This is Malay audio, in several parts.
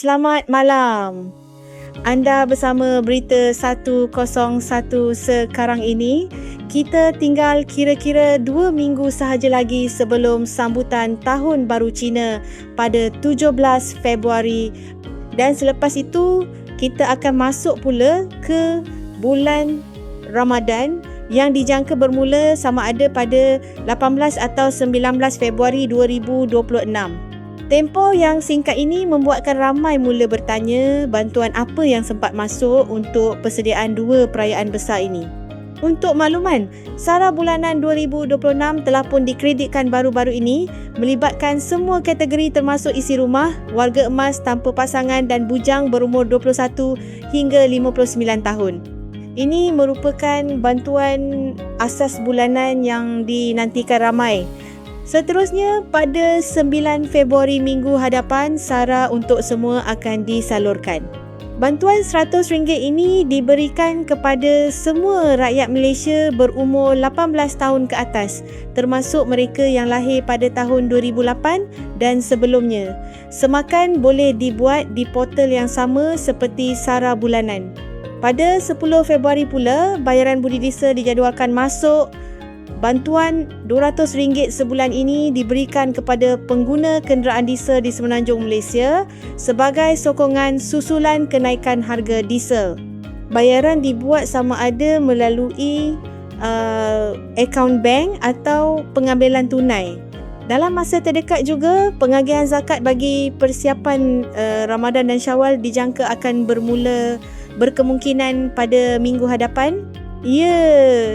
Selamat malam. Anda bersama berita 101 sekarang ini. Kita tinggal kira-kira dua minggu sahaja lagi sebelum sambutan Tahun Baru Cina pada 17 Februari. Dan selepas itu, kita akan masuk pula ke bulan Ramadan yang dijangka bermula sama ada pada 18 atau 19 Februari 2026. Tempoh yang singkat ini membuatkan ramai mula bertanya bantuan apa yang sempat masuk untuk persediaan dua perayaan besar ini. Untuk makluman, Sara Bulanan 2026 telah pun dikreditkan baru-baru ini melibatkan semua kategori termasuk isi rumah, warga emas tanpa pasangan dan bujang berumur 21 hingga 59 tahun. Ini merupakan bantuan asas bulanan yang dinantikan ramai Seterusnya, pada 9 Februari minggu hadapan, SARA untuk semua akan disalurkan. Bantuan RM100 ini diberikan kepada semua rakyat Malaysia berumur 18 tahun ke atas, termasuk mereka yang lahir pada tahun 2008 dan sebelumnya. Semakan boleh dibuat di portal yang sama seperti SARA bulanan. Pada 10 Februari pula, bayaran budi disa dijadualkan masuk Bantuan RM200 sebulan ini diberikan kepada pengguna kenderaan diesel di Semenanjung Malaysia sebagai sokongan susulan kenaikan harga diesel. Bayaran dibuat sama ada melalui uh, akaun bank atau pengambilan tunai. Dalam masa terdekat juga, pengagihan zakat bagi persiapan uh, Ramadan dan Syawal dijangka akan bermula berkemungkinan pada minggu hadapan ia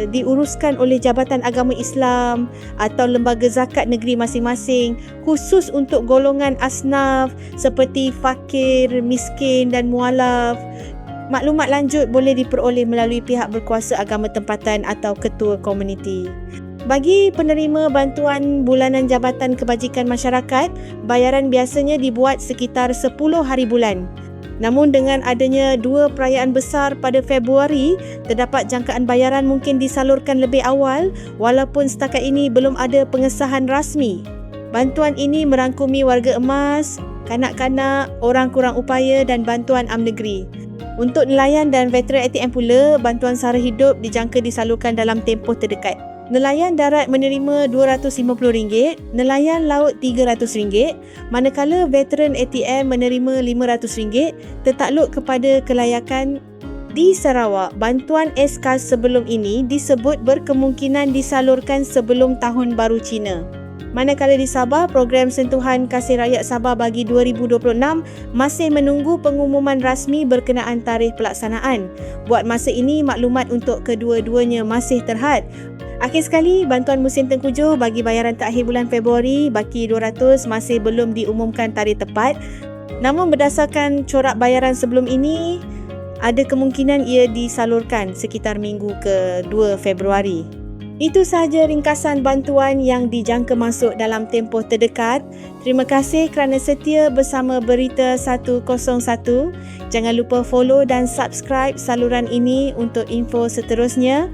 diuruskan oleh Jabatan Agama Islam atau lembaga zakat negeri masing-masing khusus untuk golongan asnaf seperti fakir, miskin dan mualaf. Maklumat lanjut boleh diperoleh melalui pihak berkuasa agama tempatan atau ketua komuniti. Bagi penerima bantuan bulanan Jabatan Kebajikan Masyarakat, bayaran biasanya dibuat sekitar 10 hari bulan. Namun dengan adanya dua perayaan besar pada Februari, terdapat jangkaan bayaran mungkin disalurkan lebih awal walaupun setakat ini belum ada pengesahan rasmi. Bantuan ini merangkumi warga emas, kanak-kanak, orang kurang upaya dan bantuan am negeri. Untuk nelayan dan veteran ATM pula, bantuan sara hidup dijangka disalurkan dalam tempoh terdekat. Nelayan darat menerima RM250, nelayan laut RM300, manakala veteran ATM menerima RM500 tertakluk kepada kelayakan di Sarawak. Bantuan SK sebelum ini disebut berkemungkinan disalurkan sebelum Tahun Baru Cina. Manakala di Sabah, program sentuhan kasih rakyat Sabah bagi 2026 masih menunggu pengumuman rasmi berkenaan tarikh pelaksanaan. Buat masa ini, maklumat untuk kedua-duanya masih terhad. Akhir sekali, bantuan musim tengkujuh bagi bayaran terakhir bulan Februari baki 200 masih belum diumumkan tarikh tepat. Namun berdasarkan corak bayaran sebelum ini, ada kemungkinan ia disalurkan sekitar minggu ke-2 Februari. Itu sahaja ringkasan bantuan yang dijangka masuk dalam tempoh terdekat. Terima kasih kerana setia bersama Berita 101. Jangan lupa follow dan subscribe saluran ini untuk info seterusnya.